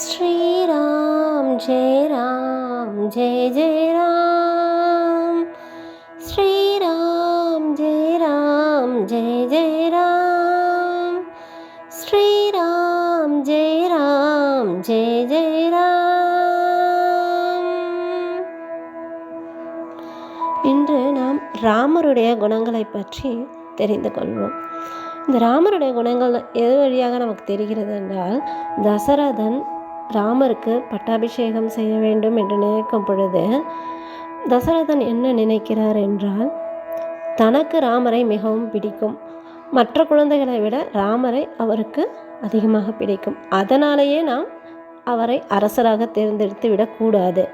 ஸ்ரீராம் ஜெய ராம் ஜெய ஜெய ராம் ஸ்ரீராம் ஜெய ராம் ஜெய ஜெய ராம் ஸ்ரீராம் ஜெய ராம் ஜெய ஜெய ராம் இன்று நாம் ராமருடைய குணங்களை பற்றி தெரிந்து கொள்வோம். இந்த ராமருடைய குணங்கள் எது வழியாக நமக்கு தெரிகிறது என்றால் தசரதன் ராமருக்கு பட்டாபிஷேகம் செய்ய வேண்டும் என்று நினைக்கும் பொழுது தசரதன் என்ன நினைக்கிறார் என்றால் தனக்கு ராமரை மிகவும் பிடிக்கும். மற்ற குழந்தைகளை விட ராமரை அவருக்கு அதிகமாக பிடிக்கும். அதனாலேயே நாம் அவரை அரசராக தேர்ந்தெடுத்து விடக்கூடாது.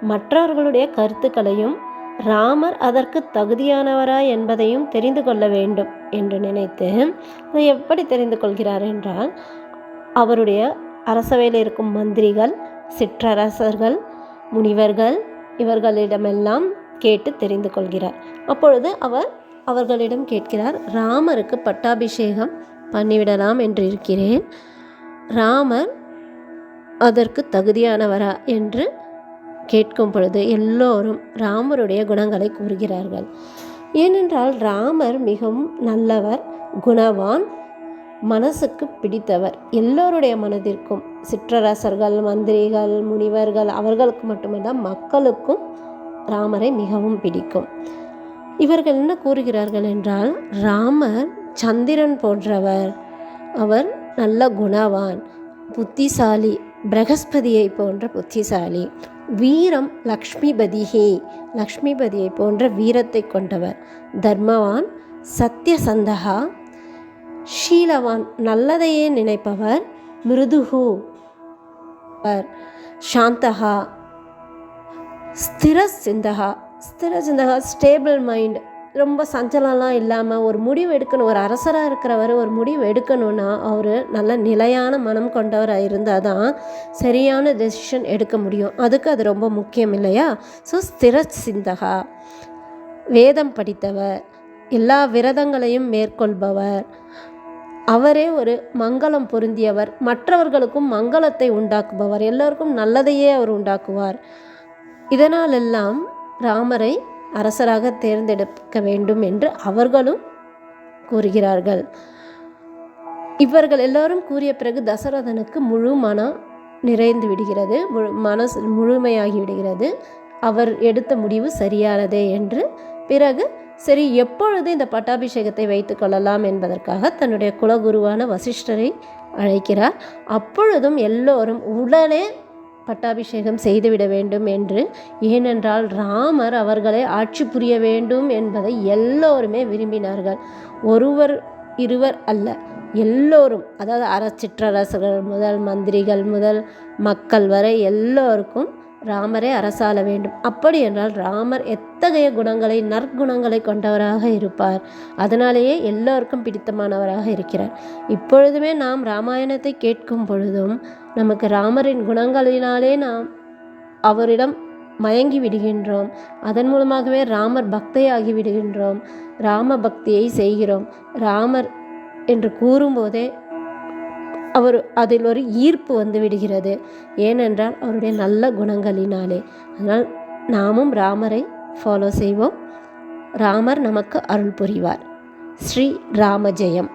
மற்றவர்களுடைய கருத்துக்களையும் ராமர் அதற்கு தகுதியானவரா என்பதையும் தெரிந்து கொள்ள வேண்டும் என்று நினைத்து அதை எப்படி தெரிந்து கொள்கிறார் என்றால் அவருடைய அரசவையில் இருக்கும் மந்திரிகள் சிற்றரசர்கள் முனிவர்கள் இவர்களிடமெல்லாம் கேட்டு தெரிந்து கொள்கிறார். அப்பொழுது அவர் அவர்களிடம் கேட்கிறார் ராமருக்கு பட்டாபிஷேகம் பண்ணிவிடலாம் என்று இருக்கிறேன். ராமர் அதற்கு தகுதியானவரா? என்று கேட்கும் பொழுது எல்லோரும் ராமருடைய குணங்களை கூறுகிறார்கள். ஏனென்றால் ராமர் மிகவும் நல்லவர் குணவான் மனசுக்கு பிடித்தவர். எல்லோருடைய மனதிற்கும் சிற்றரசர்கள் மந்திரிகள் முனிவர்கள் அவர்களுக்கு மட்டுமல்ல மக்களுக்கும் ராமரை மிகவும் பிடிக்கும். இவர்கள் என்ன கூறுகிறார்கள் என்றால் ராமர் சந்திரன் போன்றவர். அவர் நல்ல குணவான் புத்திசாலி பிரகஸ்பதியை போன்ற புத்திசாலி. வீரம் லக்ஷ்மிபதிஹி லக்ஷ்மிபதியை போன்ற வீரத்தை கொண்டவர். தர்மவான் சத்யசந்தகா ஷீலவான் நல்லதையே நினைப்பவர் மிருதுகு. சாந்தகா ஸ்திர சிந்தகா. ஸ்திர சிந்தகா ஸ்டேபிள் மைண்ட் ரொம்ப சஞ்சலம்லாம் இல்லாமல் ஒரு முடிவு எடுக்கணும். ஒரு அரசராக இருக்கிறவர் ஒரு முடிவு எடுக்கணும்னா அவர் நல்ல நிலையான மனம் கொண்டவராக இருந்தால் தான் சரியான டெசிஷன் எடுக்க முடியும். அதுக்கு அது ரொம்ப முக்கியம் இல்லையா? ஸோ ஸ்திர சிந்தகா. வேதம் படித்தவர். எல்லா விரதங்களையும் மேற்கொள்பவர். அவரே ஒரு மங்களம் பொருந்தியவர். மற்றவர்களுக்கும் மங்களத்தை உண்டாக்குபவர். எல்லோருக்கும் நல்லதையே அவர் உண்டாக்குவார். இதனாலெல்லாம் ராமரை அரசராக தேர்ந்தெடுக்க வேண்டும் என்று அவர்களும் கூறுகிறார்கள். இவர்கள் எல்லோரும் கூறிய பிறகு தசரதனுக்கு முழு மனம் நிறைந்து விடுகிறது. முழு மனசு முழுமையாகி விடுகிறது. அவர் எடுத்த முடிவு சரியானதே என்று பிறகு சரி எப்பொழுது இந்த பட்டாபிஷேகத்தை வைத்து கொள்ளலாம் என்பதற்காக தன்னுடைய குலகுருவான வசிஷ்டரை அழைக்கிறார். அப்பொழுதும் எல்லோரும் உடனே பட்டாபிஷேகம் செய்துவிட வேண்டும் என்று ஏனென்றால் ராமர் அவர்களை ஆட்சி புரிய வேண்டும் என்பதை எல்லோருமே விரும்பினார்கள். ஒருவர் இருவர் அல்ல எல்லோரும் அதாவது அரசிற்றரசர்கள் முதல் மந்திரிகள் முதல் மக்கள் வரை எல்லோருக்கும் ராமரே அரசாள வேண்டும். அப்படி என்றால் ராமர் எத்தகைய குணங்களை நற்குணங்களை கொண்டவராக இருப்பார்? அதனாலேயே எல்லோருக்கும் பிடித்தமானவராக இருக்கிறார். இப்பொழுதுமே நாம் ராமாயணத்தை கேட்கும் பொழுதும் நமக்கு ராமரின் குணங்களினாலே நாம் அவரிடம் மயங்கி விடுகின்றோம். அதன் மூலமாகவே ராமர் பக்தையாகி விடுகின்றோம். ராம பக்தியை செய்கிறோம். ராமர் என்று கூறும்போதே அவர் அதில் ஒரு ஈர்ப்பு வந்து விடுகிறது. ஏனென்றால் அவருடைய நல்ல குணங்களினாலே. அதனால் நாமும் ராமரை ஃபாலோ செய்வோம். ராமர் நமக்கு அருள் புரிவார். ஸ்ரீ ராமஜெயம்